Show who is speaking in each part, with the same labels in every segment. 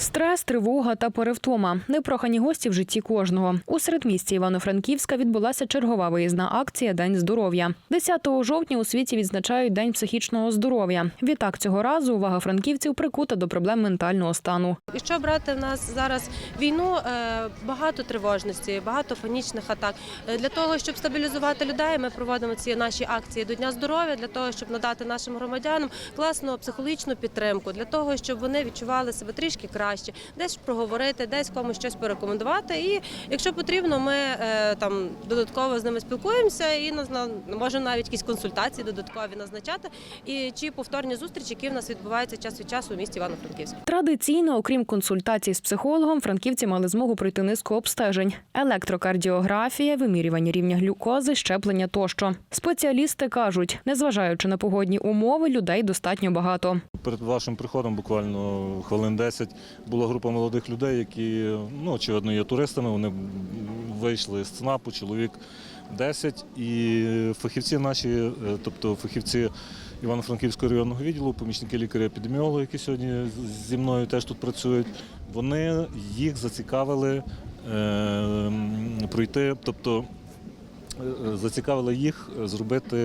Speaker 1: Стрес, тривога та перевтома непрохані гості в житті кожного. У середмісті Івано-Франківська відбулася чергова виїзна акція День здоров'я. 10 жовтня у світі відзначають День психічного здоров'я. Відтак цього разу увага франківців прикута до проблем ментального стану.
Speaker 2: Якщо брати в нас зараз війну, е, багато тривожності, багато панічних атак. Е, Для того, щоб стабілізувати людей, ми проводимо ці наші акції до Дня здоров'я, для того, щоб надати нашим громадянам класну психологічну підтримку, для того, щоб вони відчували себе трішки краще, десь проговорити, десь комусь щось порекомендувати. І якщо потрібно, ми е, там додатково з ними спілкуємося і можемо навіть якісь консультації додаткові назначати. І чи повторні зустрічі, які в нас відбуваються час від часу у місті Івано-Франківськ.
Speaker 1: Традиційно, окрім консультацій з психологом, франківці мали змогу пройти низку обстежень: електрокардіографія, вимірювання рівня глюкози, щеплення тощо. Спеціалісти кажуть, незважаючи на погодні умови, людей достатньо багато.
Speaker 3: Перед вашим приходом буквально хвилин 10 була група молодих людей, які ну, очевидно є туристами. Вони вийшли з ЦНАПу, чоловік 10. І фахівці наші, е, тобто фахівці Івано-Франківського районного відділу, помічники лікаря-епідеміолога, які сьогодні зі мною теж тут працюють, вони їх зацікавили е, пройти, тобто е, зацікавили їх зробити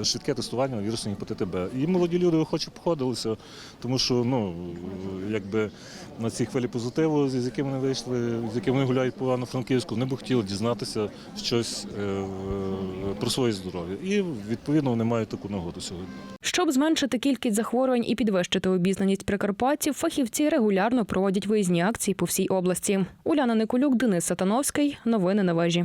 Speaker 3: е, швидке тестування на вірусний гепатит Б. І молоді люди охоче походилися, тому що ну, якби на цій хвилі позитиву, з якими вони вийшли, з якими вони гуляють по Івано-Франківську, вони б хотіли дізнатися щось е, про своє здоров'я. І відповідно вони мають таку нагоду сьогодні.
Speaker 1: Щоб зменшити кількість захворювань і підвищити обізнаність прикарпатців, фахівці регулярно проводять виїзні акції по всій області. Уляна Николюк, Денис Сатановський. Новини на вежі.